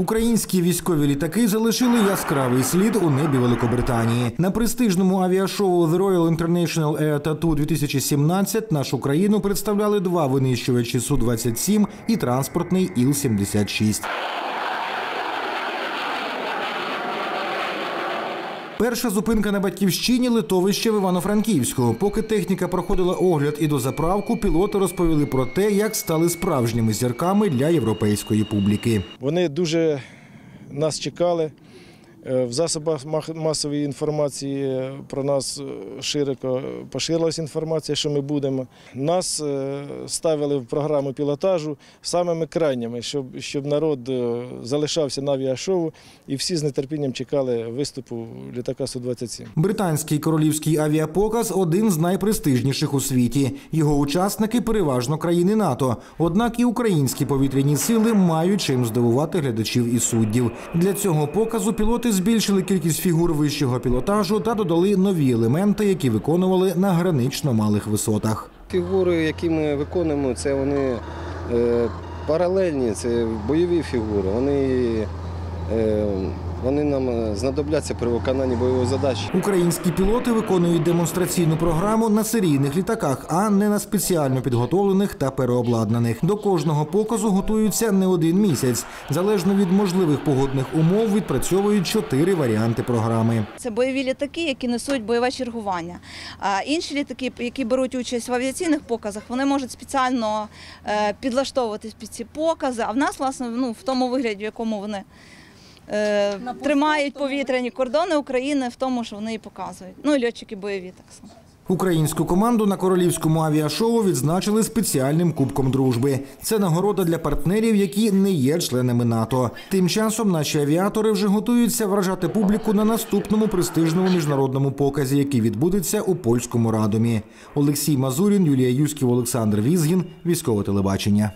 Українські військові літаки залишили яскравий слід у небі Великобританії. На престижному авіашоу The Royal International Air Tattoo 2017 нашу країну представляли два винищувачі Су-27 і транспортний Іл-76. Перша зупинка на батьківщині литовище в Івано-Франківську. Поки техніка проходила огляд і дозаправку, пілоти розповіли про те, як стали справжніми зірками для європейської публіки. Вони дуже нас чекали. Е, В засобах масової інформації про нас е, широко поширилась інформація, що ми будемо. Нас е, ставили в програму пілотажу самими крайніми, щоб, щоб народ е, залишався на авіашоу і всі з нетерпінням чекали виступу літака Су-27. Британський королівський авіапоказ один з найпрестижніших у світі. Його учасники переважно країни НАТО. Однак і українські повітряні сили мають чим здивувати глядачів і суддів. Для цього показу пілоти збільшили кількість фігур вищого пілотажу та додали нові елементи, які виконували на гранично малих висотах. Фігури, які ми виконуємо, це вони е, паралельні, це бойові фігури. Вони, е, вони нам знадобляться при виконанні бойових задач. Українські пілоти виконують демонстраційну програму на серійних літаках, а не на спеціально підготовлених та переобладнаних. До кожного показу готуються не один місяць. Залежно від можливих погодних умов відпрацьовують чотири варіанти програми. Це бойові літаки, які несуть бойове чергування. А інші літаки, які беруть участь в авіаційних показах, вони можуть спеціально е, підлаштовуватись під ці покази. А в нас, власне, ну, в тому вигляді, в якому вони е, тримають повітряні кордони України, в тому, що вони і показують. Ну і льотчики бойові так само. Українську команду на королівському авіашоу відзначили спеціальним кубком дружби. Це нагорода для партнерів, які не є членами НАТО. Тим часом наші авіатори вже готуються вражати публіку на наступному престижному міжнародному показі, який відбудеться у польському радомі. Олексій Мазурін, Юлія Юськів, Олександр Візгін. Військове телебачення.